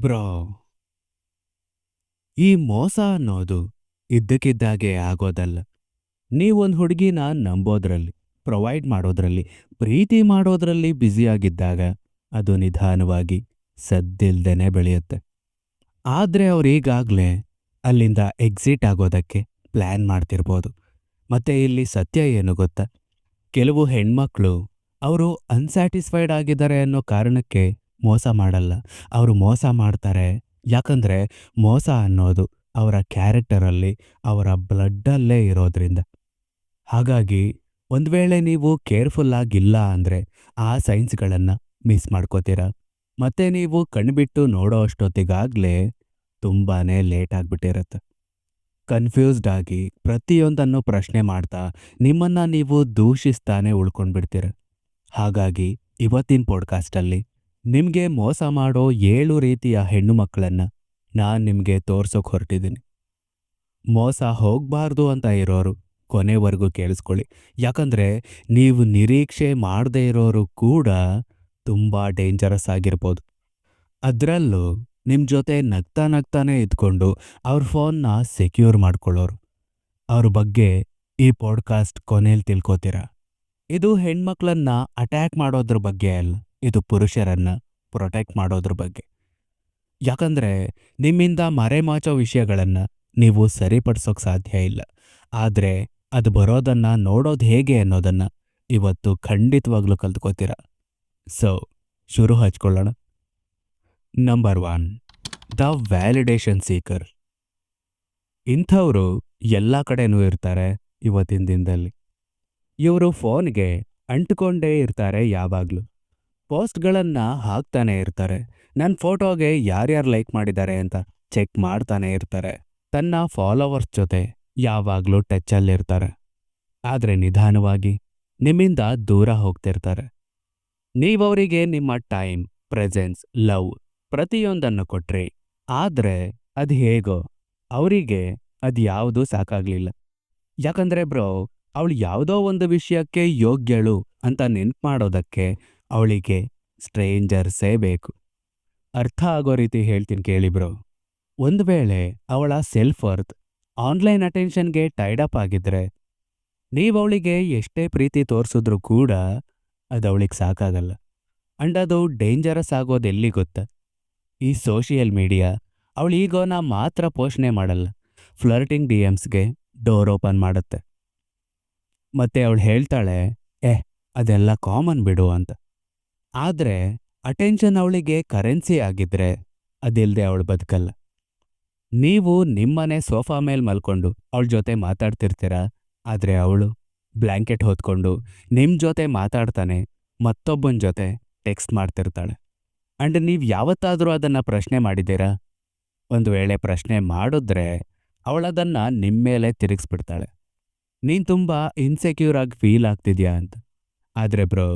Bro, ಈ ಮೋಸ ಅನ್ನೋದು ಇದ್ದಕ್ಕಿದ್ದಾಗೆ ಆಗೋದಲ್ಲ. ನೀವೊಂದು ಹುಡುಗಿನ ನಂಬೋದ್ರಲ್ಲಿ ಪ್ರೊವೈಡ್ ಮಾಡೋದ್ರಲ್ಲಿ, ಪ್ರೀತಿ ಮಾಡೋದ್ರಲ್ಲಿ ಬ್ಯುಸಿಯಾಗಿದ್ದಾಗ ಅದು ನಿಧಾನವಾಗಿ ಸದ್ದಿಲ್ದೇನೆ ಬೆಳೆಯುತ್ತೆ. ಆದರೆ ಅವ್ರು ಈಗಾಗಲೇ ಅಲ್ಲಿಂದ ಎಕ್ಸಿಟ್ ಆಗೋದಕ್ಕೆ ಪ್ಲ್ಯಾನ್ ಮಾಡ್ತಿರ್ಬೋದು. ಮತ್ತೆ ಇಲ್ಲಿ ಸತ್ಯ ಏನು ಗೊತ್ತಾ? ಕೆಲವು ಹೆಣ್ಮಕ್ಳು ಅವರು ಅನ್ಸ್ಯಾಟಿಸ್ಫೈಡ್ ಆಗಿದ್ದಾರೆ ಅನ್ನೋ ಕಾರಣಕ್ಕೆ ಮೋಸ ಮಾಡಲ್ಲ. ಅವರು ಮೋಸ ಮಾಡ್ತಾರೆ. ಯಾಕಂದ್ರೆ ಮೋಸ ಅನ್ನೋದು ಅವರ ಕ್ಯಾರೆಕ್ಟರಲ್ಲಿ ಅವರ ಬ್ಲಡ್ಡಲ್ಲೇ ಇರೋದ್ರಿಂದ. ಹಾಗಾಗಿ ಒಂದು ವೇಳೆ ನೀವು ಕೇರ್ಫುಲ್ ಆಗಿಲ್ಲ ಅಂದರೆ ಆ ಸೈನ್ಸ್ಗಳನ್ನು ಮಿಸ್ ಮಾಡ್ಕೋತೀರ? ಮತ್ತೆ ನೀವು ಕಣ್ಬಿಟ್ಟು ನೋಡೋ ಅಷ್ಟೊತ್ತಿಗಾಗಲೇ ತುಂಬಾ ಲೇಟ್ ಆಗಿಬಿಟ್ಟಿರುತ್ತೆ. ಕನ್ಫ್ಯೂಸ್ಡ್ ಆಗಿ ಪ್ರತಿಯೊಂದನ್ನು ಪ್ರಶ್ನೆ ಮಾಡ್ತಾ ನಿಮ್ಮನ್ನ ನೀವು ದೂಷಿಸ್ತಾನೆ ಉಳ್ಕೊಂಡ್ಬಿಡ್ತೀರ. ಹಾಗಾಗಿ ಇವತ್ತಿನ ಪಾಡ್ಕಾಸ್ಟಲ್ಲಿ ನಿಮಗೆ ಮೋಸ ಮಾಡೋ ಏಳು ರೀತಿಯ ಹೆಣ್ಣು ಮಕ್ಕಳನ್ನು ನಾನು ನಿಮಗೆ ತೋರ್ಸೋಕೆ ಹೊರಟಿದ್ದೀನಿ ಮೋಸ ಹೋಗಬಾರ್ದು ಅಂತ ಇರೋರು ಕೊನೆವರೆಗೂ ಕೇಳಿಸ್ಕೊಳ್ಳಿ. ಯಾಕಂದ್ರೆ ನೀವು ನಿರೀಕ್ಷೆ ಮಾಡದೇ ಇರೋರು ಕೂಡ ತುಂಬ ಡೇಂಜರಸ್ ಆಗಿರ್ಬೋದು. ಅದರಲ್ಲೂ ನಿಮ್ಮ ಜೊತೆ ನಗ್ತಾ ನಗ್ತಾನೆ ಇದ್ಕೊಂಡು ಅವ್ರ ಫೋನ್ನ ಸೆಕ್ಯೂರ್ ಮಾಡ್ಕೊಳ್ಳೋರು. ಅವ್ರ ಬಗ್ಗೆ ಈ ಪಾಡ್ಕಾಸ್ಟ್ ಕೊನೆಯಲ್ಲಿ ತಿಳ್ಕೊತೀರ? ಇದು ಹೆಣ್ಮಕ್ಳನ್ನ ಅಟ್ಯಾಕ್ ಮಾಡೋದ್ರ ಬಗ್ಗೆ ಅಲ್ಲ. ಇದು ಪುರುಷರನ್ನು ಪ್ರೊಟೆಕ್ಟ್ ಮಾಡೋದ್ರ ಬಗ್ಗೆ. ಯಾಕಂದ್ರೆ ನಿಮ್ಮಿಂದ ಮರೆಮಾಚೋ ವಿಷಯಗಳನ್ನು ನೀವು ಸರಿಪಡಿಸೋಕೆ ಸಾಧ್ಯ ಇಲ್ಲ. ಆದ್ರೆ ಅದು ಬರೋದನ್ನ ನೋಡೋದು ಹೇಗೆ ಅನ್ನೋದನ್ನ ಇವತ್ತು ಖಂಡಿತವಾಗ್ಲೂ ಕಲ್ತ್ಕೋತೀರ. ಸೊ ಶುರು ಹಚ್ಕೊಳ್ಳೋಣ. Number one the validation seeker ಇಂಥವರು ಎಲ್ಲ ಕಡೆನೂ ಇರ್ತಾರೆ ಇವತ್ತಿನ ದಿನದಲ್ಲಿ. ಇವರು ಫೋನ್ಗೆ ಅಂಟ್ಕೊಂಡೇ ಇರ್ತಾರೆ ಯಾವಾಗಲೂ. ಪೋಸ್ಟ್ಗಳನ್ನು ಹಾಕ್ತಾನೆ ಇರ್ತಾರೆ. ನನ್ನ ಫೋಟೋಗೆ ಯಾರ್ಯಾರು ಲೈಕ್ ಮಾಡಿದ್ದಾರೆ ಅಂತ ಚೆಕ್ ಮಾಡ್ತಾನೆ ಇರ್ತಾರೆ. ತನ್ನ ಫಾಲೋವರ್ಸ್ ಜೊತೆ ಯಾವಾಗಲೂ ಟಚ್ಚಲ್ಲಿರ್ತಾರೆ. ಆದರೆ ನಿಧಾನವಾಗಿ ನಿಮ್ಮಿಂದ ದೂರ ಹೋಗ್ತಿರ್ತಾರೆ. ನೀವವರಿಗೆ ನಿಮ್ಮ ಟೈಮ್, ಪ್ರೆಸೆನ್ಸ್, ಲವ್ ಪ್ರತಿಯೊಂದನ್ನು ಕೊಟ್ರಿ. ಆದರೆ ಅದು ಹೇಗೋ ಅವರಿಗೆ ಅದು ಯಾವುದೂ ಸಾಕಾಗ್ಲಿಲ್ಲ. ಯಾಕಂದ್ರೆ ಬ್ರೋ, ಅವಳು ಯಾವುದೋ ಒಂದು ವಿಷಯಕ್ಕೆ ಯೋಗ್ಯಳು ಅಂತ ನೆನ್ಪು ಮಾಡೋದಕ್ಕೆ ಅವಳಿಗೆ ಸ್ಟ್ರೇಂಜರ್ಸೇ ಬೇಕು. ಅರ್ಥ ಆಗೋ ರೀತಿ ಹೇಳ್ತೀನಿ ಕೇಳಿಬ್ರು ಒಂದು ವೇಳೆ ಅವಳ ಸೆಲ್ಫ್ ವರ್ತ್ ಆನ್ಲೈನ್ ಅಟೆನ್ಷನ್ಗೆ ಟೈಡ್ ಅಪ್ ಆಗಿದ್ರೆ ನೀವು ಅವಳಿಗೆ ಎಷ್ಟೇ ಪ್ರೀತಿ ತೋರಿಸಿದ್ರೂ ಕೂಡ ಅದು ಅವಳಿಗೆ ಸಾಕಾಗಲ್ಲ. ಅಂಡ್ ಅದು ಡೇಂಜರಸ್ ಆಗೋದು ಎಲ್ಲಿ ಗೊತ್ತ? ಈ ಸೋಷಿಯಲ್ ಮೀಡಿಯಾ ಅವಳು ಈಗೋನ ಮಾತ್ರ ಪೋಷಣೆ ಮಾಡಲ್ಲ. ಫ್ಲರ್ಟಿಂಗ್ ಡಿ ಎಮ್ಸ್ಗೆ ಡೋರ್ ಓಪನ್ ಮಾಡುತ್ತೆ. ಮತ್ತೆ ಅವಳು ಹೇಳ್ತಾಳೆ ಏ ಅದೆಲ್ಲ ಕಾಮನ್ ಬಿಡು ಅಂತ. ಆದರೆ ಅಟೆನ್ಷನ್ ಅವಳಿಗೆ ಕರೆನ್ಸಿ ಆಗಿದ್ರೆ ಅದಿಲ್ಲದೆ ಅವಳು ಬದುಕಲ್ಲ. ನೀವು ನಿಮ್ಮನೆ ಸೋಫಾ ಮೇಲೆ ಮಲ್ಕೊಂಡು ಅವಳ ಜೊತೆ ಮಾತಾಡ್ತಿರ್ತೀರ? ಆದರೆ ಅವಳು ಬ್ಲ್ಯಾಂಕೆಟ್ ಹೊತ್ಕೊಂಡು ನಿಮ್ಮ ಜೊತೆ ಮಾತಾಡ್ತಾನೆ ಮತ್ತೊಬ್ಬನ ಜೊತೆ ಟೆಕ್ಸ್ಟ್ ಮಾಡ್ತಿರ್ತಾಳೆ. ಅಂಡ್ ನೀವು ಯಾವತ್ತಾದರೂ ಅದನ್ನು ಪ್ರಶ್ನೆ ಮಾಡಿದ್ದೀರಾ? ಒಂದು ವೇಳೆ ಪ್ರಶ್ನೆ ಮಾಡಿದ್ರೆ ಅವಳದನ್ನು ನಿಮ್ಮ ಮೇಲೆ ತಿರುಗಿಸ್ಬಿಡ್ತಾಳೆ. ನೀನು ತುಂಬ ಇನ್ಸೆಕ್ಯೂರ್ ಆಗಿ ಫೀಲ್ ಆಗ್ತಿದ್ಯಾ ಅಂತ. ಆದರೆ ಬ್ರೋ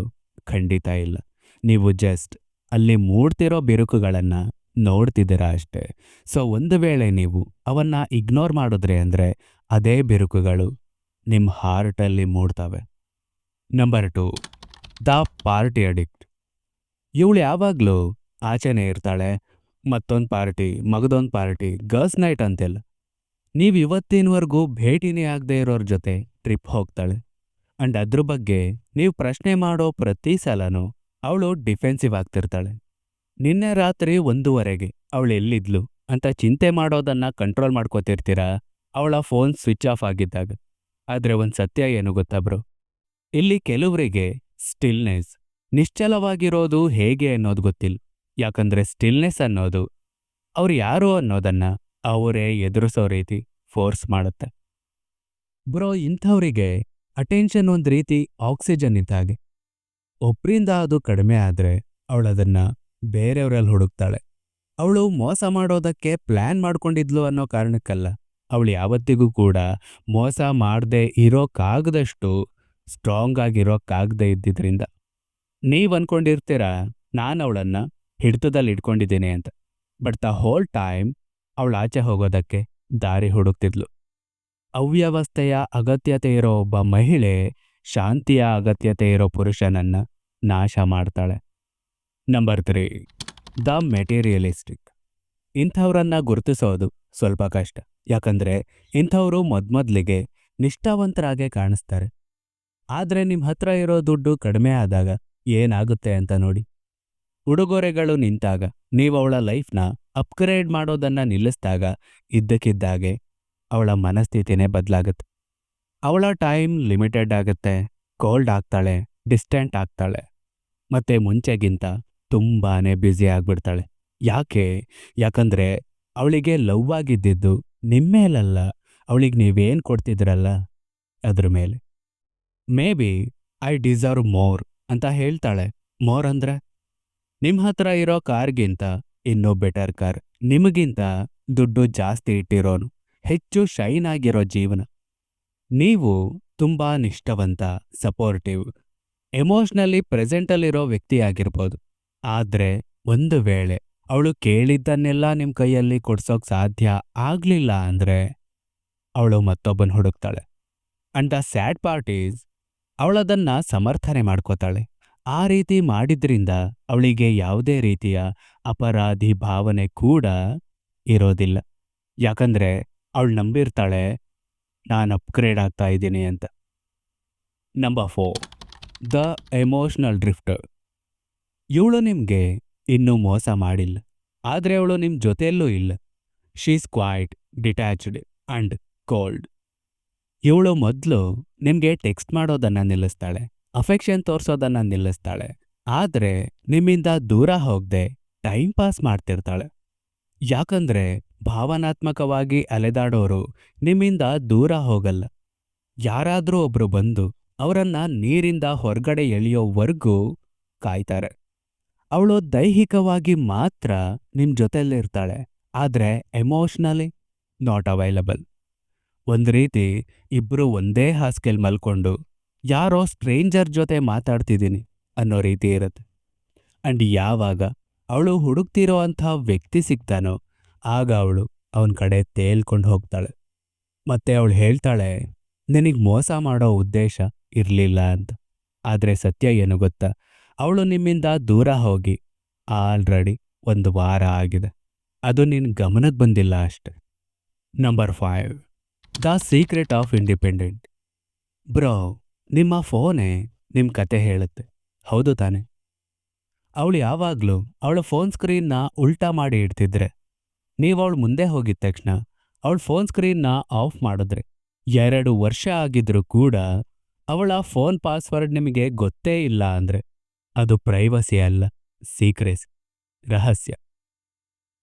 ಖಂಡಿತ ಇಲ್ಲ. ನೀವು ಜಸ್ಟ್ ಅಲ್ಲಿ ಮೂಡ್ತಿರೋ ಬಿರುಕುಗಳನ್ನು ನೋಡ್ತಿದ್ದೀರಾ ಅಷ್ಟೇ. ಸೊ ಒಂದು ವೇಳೆ ನೀವು ಅವನ್ನ ಇಗ್ನೋರ್ ಮಾಡಿದ್ರೆ ಅಂದರೆ ಅದೇ ಬಿರುಕುಗಳು ನಿಮ್ಮ ಹಾರ್ಟಲ್ಲಿ ಮೂಡ್ತವೆ. Number two the party addict ಇವಳು ಯಾವಾಗಲೂ ಆಚೆನೇ ಇರ್ತಾಳೆ, ಮತ್ತೊಂದು ಪಾರ್ಟಿ ಮಗದೊಂದು ಪಾರ್ಟಿ ಗರ್ಲ್ಸ್ ನೈಟ್ ಅಂತೆಲ್ಲ. ನೀವು ಇವತ್ತಿನವರೆಗೂ ಭೇಟಿನೇ ಆಗದೆ ಇರೋರ ಜೊತೆ ಟ್ರಿಪ್ ಹೋಗ್ತಾಳೆ. ಅಂಡ್ ಅದ್ರ ಬಗ್ಗೆ ನೀವು ಪ್ರಶ್ನೆ ಮಾಡೋ ಪ್ರತಿ ಸಲನೂ ಅವಳು ಡಿಫೆನ್ಸಿವ್ ಆಗ್ತಿರ್ತಾಳೆ. ನಿನ್ನೆ ರಾತ್ರಿ ಒಂದೂವರೆಗೆ ಅವಳು ಎಲ್ಲಿದ್ಲು ಅಂತ ಚಿಂತೆ ಮಾಡೋದನ್ನ ಕಂಟ್ರೋಲ್ ಮಾಡ್ಕೋತಿರ್ತೀರಾ? ಅವಳ ಫೋನ್ ಸ್ವಿಚ್ ಆಫ್ ಆಗಿದ್ದಾಗ. ಆದ್ರೆ ಒಂದು ಸತ್ಯ ಏನು ಗೊತ್ತಾ ಬ್ರೋ ಇಲ್ಲಿ ಕೆಲವರಿಗೆ ಸ್ಟಿಲ್ನೆಸ್ ನಿಶ್ಚಲವಾಗಿರೋದು ಹೇಗೆ ಅನ್ನೋದು ಗೊತ್ತಿಲ್ಲ. ಯಾಕಂದ್ರೆ ಸ್ಟಿಲ್ನೆಸ್ ಅನ್ನೋದು ಅವ್ರು ಯಾರು ಅನ್ನೋದನ್ನ ಅವರೇ ಎದುರಿಸೋ ರೀತಿ ಫೋರ್ಸ್ ಮಾಡುತ್ತೆ. ಬ್ರೋ ಇಂಥವರಿಗೆ ಅಟೆನ್ಷನ್ ಒಂದು ರೀತಿ ಆಕ್ಸಿಜನ್ ಇದ್ದಾಗೆ ಒಬ್ರಿಂದ ಅದು ಕಡಿಮೆ ಆದ್ರೆ ಅವಳದನ್ನು ಬೇರೆಯವರಲ್ಲಿ ಹುಡುಕ್ತಾಳೆ. ಅವಳು ಮೋಸ ಮಾಡೋದಕ್ಕೆ ಪ್ಲಾನ್ ಮಾಡ್ಕೊಂಡಿದ್ಲು ಅನ್ನೋ ಕಾರಣಕ್ಕಲ್ಲ, ಅವಳು ಯಾವತ್ತಿಗೂ ಕೂಡ ಮೋಸ ಮಾಡದೆ ಇರೋಕ್ಕಾಗದಷ್ಟು ಸ್ಟ್ರಾಂಗ್ ಆಗಿರೋಕ್ಕಾಗದೆ ಇದ್ದಿದ್ರಿಂದ. ನೀವು ಅಂದ್ಕೊಂಡಿರ್ತೀರ ನಾನು ಅವಳನ್ನು ಹಿಡಿತದಲ್ಲಿ ಇಟ್ಕೊಂಡಿದ್ದೀನಿ ಅಂತ. ಬಟ್ ದ ಹೋಲ್ ಟೈಮ್ ಅವಳು ಆಚೆ ಹೋಗೋದಕ್ಕೆ ದಾರಿ ಹುಡುಕ್ತಿದ್ಲು. ಅವ್ಯವಸ್ಥೆಯ ಅಗತ್ಯತೆ ಇರೋ ಒಬ್ಬ ಮಹಿಳೆ ಶಾಂತಿಯ ಅಗತ್ಯತೆ ಇರೋ ಪುರುಷನನ್ನು ನಾಶ ಮಾಡ್ತಾಳೆ. ನಂಬರ್ ತ್ರೀ ದ ಮೆಟೀರಿಯಲಿಸ್ಟಿಕ್ ಇಂಥವ್ರನ್ನ ಗುರುತಿಸೋದು ಸ್ವಲ್ಪ ಕಷ್ಟ. ಯಾಕಂದ್ರೆ ಇಂಥವರು ಮೊದಮೊದಲಿಗೆ ನಿಷ್ಠಾವಂತರಾಗೆ ಕಾಣಿಸ್ತಾರೆ. ಆದರೆ ನಿಮ್ಮ ಹತ್ರ ಇರೋ ದುಡ್ಡು ಕಡಿಮೆ ಆದಾಗ ಏನಾಗುತ್ತೆ ಅಂತ ನೋಡಿ. ಉಡುಗೊರೆಗಳು ನಿಂತಾಗ, ನೀವು ಅವಳ ಲೈಫ್ನ ಅಪ್ಗ್ರೇಡ್ ಮಾಡೋದನ್ನ ನಿಲ್ಲಿಸಿದಾಗ ಇದ್ದಕ್ಕಿದ್ದಾಗೆ ಅವಳ ಮನಸ್ಥಿತಿನೇ ಬದಲಾಗುತ್ತೆ. ಅವಳ ಟೈಮ್ ಲಿಮಿಟೆಡ್ ಆಗುತ್ತೆ, ಕೋಲ್ಡ್ ಆಗ್ತಾಳೆ, ಡಿಸ್ಟೆಂಟ್ ಆಗ್ತಾಳೆ, ಮತ್ತೆ ಮುಂಚೆಗಿಂತ ತುಂಬಾನೇ ಬ್ಯುಸಿ ಆಗಿಬಿಡ್ತಾಳೆ. ಯಾಕೆ? ಯಾಕಂದ್ರೆ ಅವಳಿಗೆ ಲವ್ ಆಗಿದ್ದಿದ್ದು ನಿಮ್ಮೇಲಲ್ಲ ಅವಳಿಗೆ ನೀವೇನು ಕೊಡ್ತಿದ್ರಲ್ಲ ಅದ್ರ ಮೇಲೆ. May be I deserve more ಅಂತ ಹೇಳ್ತಾಳೆ. ಮೋರ್ ಅಂದರೆ? ನಿಮ್ಮ ಹತ್ರ ಇರೋ ಕಾರ್ಗಿಂತ ಇನ್ನೂ ಬೆಟರ್ ಕಾರ್, ನಿಮಗಿಂತ ದುಡ್ಡು ಜಾಸ್ತಿ ಇಟ್ಟಿರೋನು, ಹೆಚ್ಚು ಶೈನ್ ಆಗಿರೋ ಜೀವನ. ನೀವು ತುಂಬಾ ನಿಷ್ಠವಂತ ಸಪೋರ್ಟಿವ್ ಎಮೋಷ್ನಲಿ ಪ್ರೆಸೆಂಟಲ್ಲಿರೋ ವ್ಯಕ್ತಿಯಾಗಿರ್ಬೋದು ಆದ್ರೆ ಒಂದು ವೇಳೆ ಅವಳು ಕೇಳಿದ್ದನ್ನೆಲ್ಲ ನಿಮ್ಮ ಕೈಯಲ್ಲಿ ಕೊಡ್ಸೋಕೆ ಸಾಧ್ಯ ಆಗಲಿಲ್ಲ ಅಂದ್ರೆ ಅವಳು ಮತ್ತೊಬ್ಬನ ಹುಡುಕ್ತಾಳೆ. And the sad part is ಅವಳದನ್ನು ಸಮರ್ಥನೆ ಮಾಡ್ಕೋತಾಳೆ. ಆ ರೀತಿ ಮಾಡಿದ್ರಿಂದ ಅವಳಿಗೆ ಯಾವುದೇ ರೀತಿಯ ಅಪರಾಧಿ ಭಾವನೆ ಕೂಡ ಇರೋದಿಲ್ಲ. ಯಾಕಂದ್ರೆ ಅವಳು ನಂಬಿರ್ತಾಳೆ ನಾನು ಅಪ್ಗ್ರೇಡ್ ಆಗ್ತಾ ಇದ್ದೀನಿ ಅಂತ. Number four the emotional drifter ಇವಳು ನಿಮಗೆ ಇನ್ನೂ ಮೋಸ ಮಾಡಿಲ್ಲ, ಆದರೆ ಅವಳು ನಿಮ್ಮ ಜೊತೆಯಲ್ಲೂ ಇಲ್ಲ. She's quite detached and cold ಇವಳು ಮೊದಲು ನಿಮಗೆ ಟೆಕ್ಸ್ಟ್ ಮಾಡೋದನ್ನ ನಿಲ್ಲಿಸ್ತಾಳೆ ಅಫೆಕ್ಷನ್ ತೋರಿಸೋದನ್ನು ನಿಲ್ಲಿಸ್ತಾಳೆ, ಆದರೆ ನಿಮ್ಮಿಂದ ದೂರ ಹೋಗದೆ ಟೈಮ್ ಪಾಸ್ ಮಾಡ್ತಿರ್ತಾಳೆ. ಯಾಕಂದ್ರೆ ಭಾವನಾತ್ಮಕವಾಗಿ ಅಲೆದಾಡೋರು ನಿಮ್ಮಿಂದ ದೂರ ಹೋಗಲ್ಲ. ಯಾರಾದರೂ ಒಬ್ರು ಬಂದು ಅವರನ್ನು ನೀರಿಂದ ಹೊರಗಡೆ ಎಳೆಯೋವರೆಗೂ ಕಾಯ್ತಾರೆ. ಅವಳು ದೈಹಿಕವಾಗಿ ಮಾತ್ರ ನಿಮ್ಮ ಜೊತೆಯಲ್ಲಿರ್ತಾಳೆ ಆದ್ರೆ ಎಮೋಷ್ನಲಿ ನಾಟ್ ಅವೈಲಬಲ್ ಒಂದು ರೀತಿ ಇಬ್ರು ಒಂದೇ ಹಾಸ್ಕೆಲ್ ಮಲ್ಕೊಂಡು ಯಾರೋ ಸ್ಟ್ರೇಂಜರ್ ಜೊತೆ ಮಾತಾಡ್ತಿದ್ದೀನಿ ಅನ್ನೋ ರೀತಿ ಇರುತ್ತೆ. ಅಂಡ್ ಯಾವಾಗ ಅವಳು ಹುಡುಕ್ತಿರೋ ಅಂಥ ವ್ಯಕ್ತಿ ಸಿಗ್ತಾನೋ ಆಗ ಅವಳು ಅವನ ಕಡೆ ತೇಲ್ಕೊಂಡು ಹೋಗ್ತಾಳೆ. ಮತ್ತೆ ಅವಳು ಹೇಳ್ತಾಳೆ, ನಿನಗೆ ಮೋಸ ಮಾಡೋ ಉದ್ದೇಶ ಇರಲಿಲ್ಲ ಅಂತ. ಆದರೆ ಸತ್ಯ ಏನು ಗೊತ್ತಾ? ಅವಳು ನಿಮ್ಮಿಂದ ದೂರ ಹೋಗಿ ಆಲ್ರೆಡಿ ಒಂದು ವಾರ ಆಗಿದೆ. ಅದು ನಿನ್ನ ಗಮನಕ್ಕೆ ಬಂದಿಲ್ಲ ಅಷ್ಟೆ. Number five the secret of independent bro ನಿಮ್ಮ ಫೋನೇ ನಿಮ್ಮ ಕತೆ ಹೇಳುತ್ತೆ. ಹೌದು ತಾನೆ. ಅವಳು ಯಾವಾಗಲೂ ಅವಳ ಫೋನ್ ಸ್ಕ್ರೀನ್ನ ಉಲ್ಟಾ ಮಾಡಿ ಇಡ್ತಿದ್ರೆ ನೀವು ಅವಳು ಮುಂದೆ ಹೋಗಿದ ತಕ್ಷಣ ಅವಳ ಫೋನ್ ಸ್ಕ್ರೀನ್ನ ಆಫ್ ಮಾಡಿದ್ರೆ ಎರಡು ವರ್ಷ ಆಗಿದ್ರೂ ಕೂಡ ಅವಳ ಫೋನ್ ಪಾಸ್ವರ್ಡ್ ನಿಮಗೆ ಗೊತ್ತೇ ಇಲ್ಲ ಅಂದ್ರೆ ಅದು ಪ್ರೈವಸಿ ಅಲ್ಲ ಸೀಕ್ರೆಸ್ ರಹಸ್ಯ.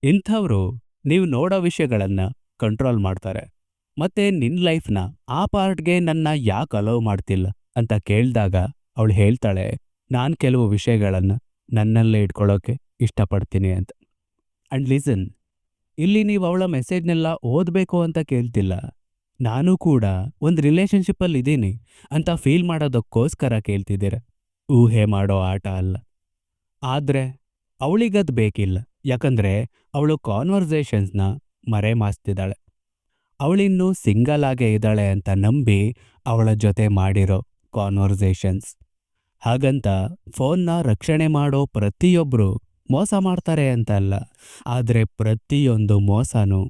ಇಂಥವರು ನೀವು ನೋಡೋ ವಿಷಯಗಳನ್ನು ಕಂಟ್ರೋಲ್ ಮಾಡ್ತಾರೆ ಮತ್ತೆ ನಿನ್ನ ಲೈಫ್ನ ಆ ಪಾರ್ಟ್ಗೆ ನನ್ನ ಯಾಕೆ ಅಲೋ ಮಾಡ್ತಿಲ್ಲ ಅಂತ ಕೇಳಿದಾಗ ಅವಳು ಹೇಳ್ತಾಳೆ, ನಾನು ಕೆಲವು ವಿಷಯಗಳನ್ನು ನನ್ನಲ್ಲೇ ಇಟ್ಕೊಳ್ಳೋಕೆ ಇಷ್ಟಪಡ್ತೀನಿ ಅಂತ. ಅಂಡ್ ಲಿಸನ್ ಇಲ್ಲಿ ನೀವು ಅವಳ ಮೆಸೇಜ್ನೆಲ್ಲ ಓದಬೇಕು ಅಂತ ಕೇಳ್ತಿಲ್ಲ. ನಾನು ಕೂಡ ಒಂದು ರಿಲೇಷನ್ಶಿಪ್ಪಲ್ಲಿ ಇದ್ದೀನಿ ಅಂತ ಫೀಲ್ ಮಾಡೋದಕ್ಕೋಸ್ಕರ ಕೇಳ್ತಿದ್ದೀರ. ಊಹೆ ಮಾಡೋ ಆಟ ಅಲ್ಲ. ಆದ್ರೆ ಅವಳಿಗದು ಬೇಕಿಲ್ಲ. ಯಾಕಂದ್ರೆ ಅವಳು ಕಾನ್ವರ್ಸೇಷನ್ಸ್ನ ಮರೆ ಮಾಸ್ತಿದ್ದಾಳೆ ಅವಳಿನ್ನೂ ಸಿಂಗಲ್ ಆಗೇ ಇದ್ದಾಳೆ ಅಂತ ನಂಬಿ ಅವಳ ಜೊತೆ ಮಾಡಿರೋ ಕಾನ್ವರ್ಸೇಷನ್ಸ್. ಹಾಗಂತ ಫೋನ್ನ ರಕ್ಷಣೆ ಮಾಡೋ ಪ್ರತಿಯೊಬ್ರು ಮೋಸ ಮಾಡ್ತಾರೆ ಅಂತ ಅಲ್ಲ ಆದರೆ ಪ್ರತಿಯೊಂದು ಮೋಸನೂ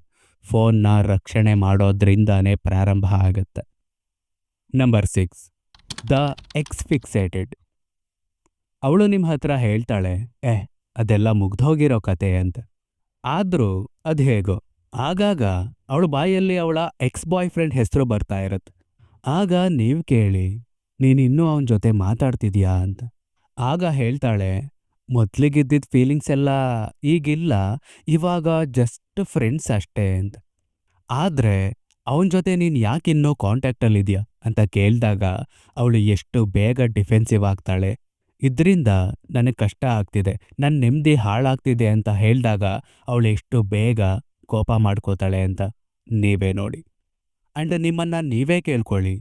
ಫೋನ್ನ ರಕ್ಷಣೆ ಮಾಡೋದ್ರಿಂದಾನೇ ಪ್ರಾರಂಭ ಆಗುತ್ತೆ. Number six the ex fixated ಅವಳು ನಿಮ್ಮ ಹತ್ರ ಹೇಳ್ತಾಳೆ, ಏ, ಅದೆಲ್ಲ ಮುಗ್ದೋಗಿರೋ ಕತೆ ಅಂತ. ಆದರೂ ಅದು ಹೇಗೋ, ಆಗಾಗ ಅವಳು ಬಾಯಲ್ಲಿ ಅವಳ ಎಕ್ಸ್ ಬಾಯ್ ಫ್ರೆಂಡ್ ಹೆಸರು ಬರ್ತಾ ಇರತ್ತೆ. ಆಗ ನೀವು ಕೇಳಿ ನೀನಿನ್ನೂ ಅವನ ಜೊತೆ ಮಾತಾಡ್ತಿದ್ಯಾ? ಅಂತ. ಆಗ ಹೇಳ್ತಾಳೆ ಮೊದ್ಲಿಗಿದ್ದಿದ್ದ ಫೀಲಿಂಗ್ಸ್ ಎಲ್ಲ ಈಗಿಲ್ಲ, ಇವಾಗ ಜಸ್ಟ್ ಫ್ರೆಂಡ್ಸ್ ಅಷ್ಟೇ ಅಂತ ಆದ್ರೆ ಅವನ ಜೊತೆ ನೀನು ಯಾಕಿನ್ನೂ ಕಾಂಟ್ಯಾಕ್ಟಲ್ಲಿದ್ಯಾ ಅಂತ ಕೇಳಿದಾಗ ಅವಳು ಎಷ್ಟು ಬೇಗ ಡಿಫೆನ್ಸಿವ್ ಆಗ್ತಾಳೆ. ಇದರಿಂದ ನನಗೆ ಕಷ್ಟ ಆಗ್ತಿದೆ ನನ್ನ ನೆಮ್ಮದಿ ಹಾಳಾಗ್ತಿದೆ ಅಂತ ಹೇಳಿದಾಗ ಅವಳು ಎಷ್ಟು ಬೇಗ ಕೋಪ ಮಾಡ್ಕೋತಾಳೆ ಅಂತ ನೀವೇ ನೋಡಿ. ಅಂಡ್ ನಿಮ್ಮನ್ನ ನೀವೇ ಕೇಳ್ಕೊಳ್ಳಿ.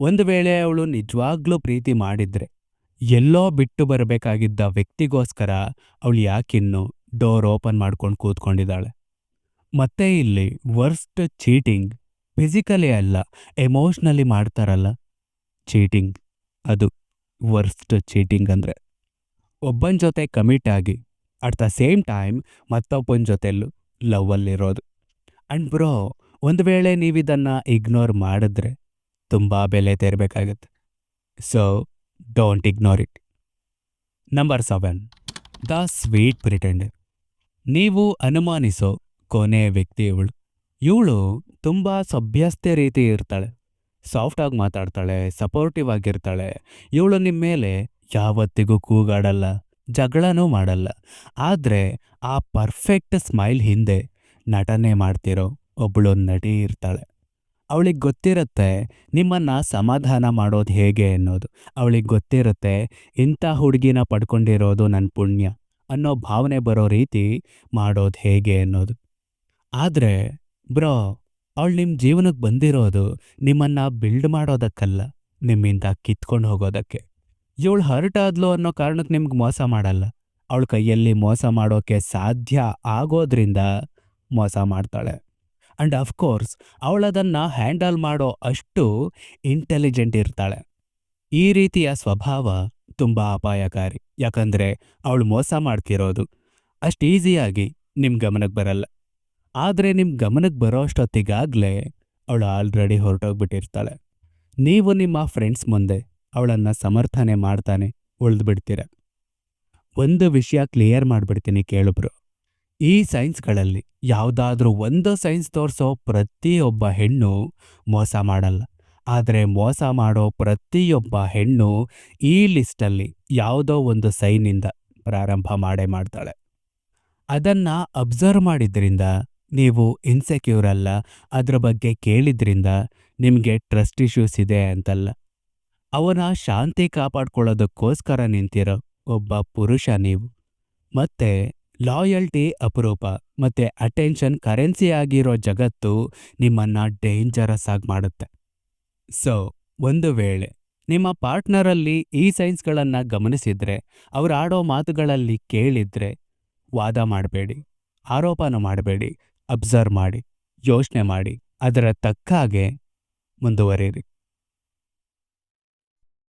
ಒಂದು ವೇಳೆ ಅವಳು ನಿಜವಾಗ್ಲೂ ಪ್ರೀತಿ ಮಾಡಿದ್ರೆ ಎಲ್ಲೋ ಬಿಟ್ಟು ಬರಬೇಕಾಗಿದ್ದ ವ್ಯಕ್ತಿಗೋಸ್ಕರ ಅವಳು ಯಾಕಿನ್ನು ಡೋರ್ ಓಪನ್ ಮಾಡ್ಕೊಂಡು ಕೂತ್ಕೊಂಡಿದ್ದಾಳೆ. ಮತ್ತೆ ಇಲ್ಲಿ ವರ್ಸ್ಟ್ ಚೀಟಿಂಗ್ ಫಿಸಿಕಲಿ ಅಲ್ಲ, ಎಮೋಷ್ನಲಿ ಮಾಡ್ತಾರಲ್ಲ. ಚೀಟಿಂಗ್, ಅದು ವರ್ಸ್ಟ್ ಚೀಟಿಂಗ್ ಅಂದರೆ. ಒಬ್ಬನ ಜೊತೆ ಕಮಿಟ್ ಆಗಿ, ಅಟ್ ದ ಸೇಮ್ ಟೈಮ್ ಮತ್ತೊಬ್ಬನ ಜೊತೆಲ್ಲೂ ಲವ್ವಲ್ಲಿರೋದು. ಅಂಡ್ ಬ್ರೋ, ಒಂದು ವೇಳೆ ನೀವಿದನ್ನು ಇಗ್ನೋರ್ ಮಾಡಿದ್ರೆ ತುಂಬ ಬೆಲೆ ತೆರಬೇಕಾಗತ್ತೆ. So don't ignore it number seven the sweet pretender ನೀವು ಅನುಮಾನಿಸೋ ಕೊನೆಯ ವ್ಯಕ್ತಿ ಇವಳು. ಇವಳು ತುಂಬ ಸಭ್ಯಸ್ತೆ ರೀತಿ ಇರ್ತಾಳೆ. ಸಾಫ್ಟಾಗಿ ಮಾತಾಡ್ತಾಳೆ ಸಪೋರ್ಟಿವ್ ಆಗಿರ್ತಾಳೆ. ಇವಳು ನಿಮ್ಮ ಮೇಲೆ ಯಾವತ್ತಿಗೂ ಕೂಗಾಡಲ್ಲ, ಜಗಳನೂ ಮಾಡಲ್ಲ. ಆದರೆ ಆ ಪರ್ಫೆಕ್ಟ್ ಸ್ಮೈಲ್ ಹಿಂದೆ ನಟನೆ ಮಾಡ್ತಿರೋ ಒಬ್ಬಳು ನಟಿ ಇರ್ತಾಳೆ. ಅವಳಿಗೆ ಗೊತ್ತಿರುತ್ತೆ ನಿಮ್ಮನ್ನ ಸಮಾಧಾನ ಮಾಡೋದು ಹೇಗೆ ಅನ್ನೋದು. ಅವಳಿಗೆ ಗೊತ್ತಿರುತ್ತೆ ಇಂಥ ಹುಡುಗಿನ ಪಡ್ಕೊಂಡಿರೋದು ನನ್ನ ಪುಣ್ಯ ಅನ್ನೋ ಭಾವನೆ ಬರೋ ರೀತಿ ಮಾಡೋದು ಹೇಗೆ ಅನ್ನೋದು. ಆದರೆ ಬ್ರೋ, ಅವಳು ನಿಮ್ಮ ಜೀವನಕ್ಕೆ ಬಂದಿರೋದು ನಿಮ್ಮನ್ನ ಬಿಲ್ಡ್ ಮಾಡೋದಕ್ಕಲ್ಲ, ನಿಮ್ಮಿಂದ ಕಿತ್ಕೊಂಡು ಹೋಗೋದಕ್ಕೆ. ಇವಳು ಹರ್ಟ್ ಆದ್ಲು ಅನ್ನೋ ಕಾರಣಕ್ಕೆ ನಿಮ್ಗೆ ಮೋಸ ಮಾಡಲ್ಲ. ಅವಳ ಕೈಯಲ್ಲಿ ಮೋಸ ಮಾಡೋಕೆ ಸಾಧ್ಯ ಆಗೋದ್ರಿಂದ ಮೋಸ ಮಾಡ್ತಾಳೆ. ಅಂಡ್ ಅಫ್ಕೋರ್ಸ್ ಅವಳದನ್ನು ಹ್ಯಾಂಡಲ್ ಮಾಡೋ ಅಷ್ಟು ಇಂಟೆಲಿಜೆಂಟ್ ಇರ್ತಾಳೆ. ಈ ರೀತಿಯ ಸ್ವಭಾವ ತುಂಬ ಅಪಾಯಕಾರಿ. ಯಾಕಂದರೆ ಅವಳು ಮೋಸ ಮಾಡ್ತಿರೋದು. ಅಷ್ಟು ಈಸಿಯಾಗಿ ನಿಮ್ಮ ಗಮನಕ್ಕೆ ಬರಲ್ಲ. ಆದರೆ ನಿಮ್ಮ ಗಮನಕ್ಕೆ ಬರೋ ಅಷ್ಟೊತ್ತಿಗಾಗಲೇ ಅವಳು ಆಲ್ರೆಡಿ ಹೊರಟೋಗ್ಬಿಟ್ಟಿರ್ತಾಳೆ. ನೀವು ನಿಮ್ಮ ಫ್ರೆಂಡ್ಸ್ ಮುಂದೆ ಅವಳನ್ನು ಸಮರ್ಥನೆ ಮಾಡ್ತಾನೆ ಉಳಿದ್ಬಿಡ್ತೀರ. ಒಂದು ವಿಷಯ ಕ್ಲಿಯರ್ ಮಾಡಿಬಿಡ್ತೀನಿ ಕೇಳುಬ್ರು. ಈ ಸೈನ್ಸ್ಗಳಲ್ಲಿ ಯಾವುದಾದ್ರೂ ಒಂದು ಸೈನ್ಸ್ ತೋರಿಸೋ ಪ್ರತಿಯೊಬ್ಬ ಹೆಣ್ಣು ಮೋಸ ಮಾಡಲ್ಲ. ಆದರೆ ಮೋಸ ಮಾಡೋ ಪ್ರತಿಯೊಬ್ಬ ಹೆಣ್ಣು ಈ ಲಿಸ್ಟಲ್ಲಿ ಯಾವುದೋ ಒಂದು ಸೈನಿಂದ ಪ್ರಾರಂಭ ಮಾಡೇ ಮಾಡ್ತಾಳೆ. ಅದನ್ನ ಅಬ್ಸರ್ವ್ ಮಾಡಿದ್ರಿಂದ ನೀವು ಇನ್ಸೆಕ್ಯೂರ್ ಅಲ್ಲ, ಅದ್ರ ಬಗ್ಗೆ ಕೇಳಿದ್ರಿಂದ ನಿಮಗೆ ಟ್ರಸ್ಟ್ ಇಶ್ಯೂಸ್ ಇದೆ ಅಂತಲ್ಲ. ಅವನ ಶಾಂತಿ ಕಾಪಾಡ್ಕೊಳ್ಳೋದಕ್ಕೋಸ್ಕರ ನಿಂತಿರೋ ಒಬ್ಬ ಪುರುಷ ನೀವು. ಮತ್ತೆ ಲಾಯಲ್ಟಿ ಅಪರೂಪ ಮತ್ತೆ ಅಟೆನ್ಷನ್ ಕರೆನ್ಸಿ ಆಗಿರೋ ಜಗತ್ತು ನಿಮ್ಮನ್ನ ಡೇಂಜರಸ್ ಆಗಿ ಮಾಡುತ್ತೆ. ಸೊ, ಒಂದು ವೇಳೆ ನಿಮ್ಮ ಪಾರ್ಟ್ನರಲ್ಲಿ ಈ ಸೈನ್ಸ್ಗಳನ್ನು ಗಮನಿಸಿದ್ರೆ, ಅವ್ರು ಆಡೋ ಮಾತುಗಳಲ್ಲಿ ಕೇಳಿದ್ರೆ ವಾದ ಮಾಡಬೇಡಿ, ಆರೋಪನ ಮಾಡಬೇಡಿ, ಅಬ್ಸರ್ವ್ ಮಾಡಿ, ಯೋಚನೆ ಮಾಡಿ, ಅದರ ತಕ್ಕ ಹಾಗೆ ಮುಂದುವರಿಯಿರಿ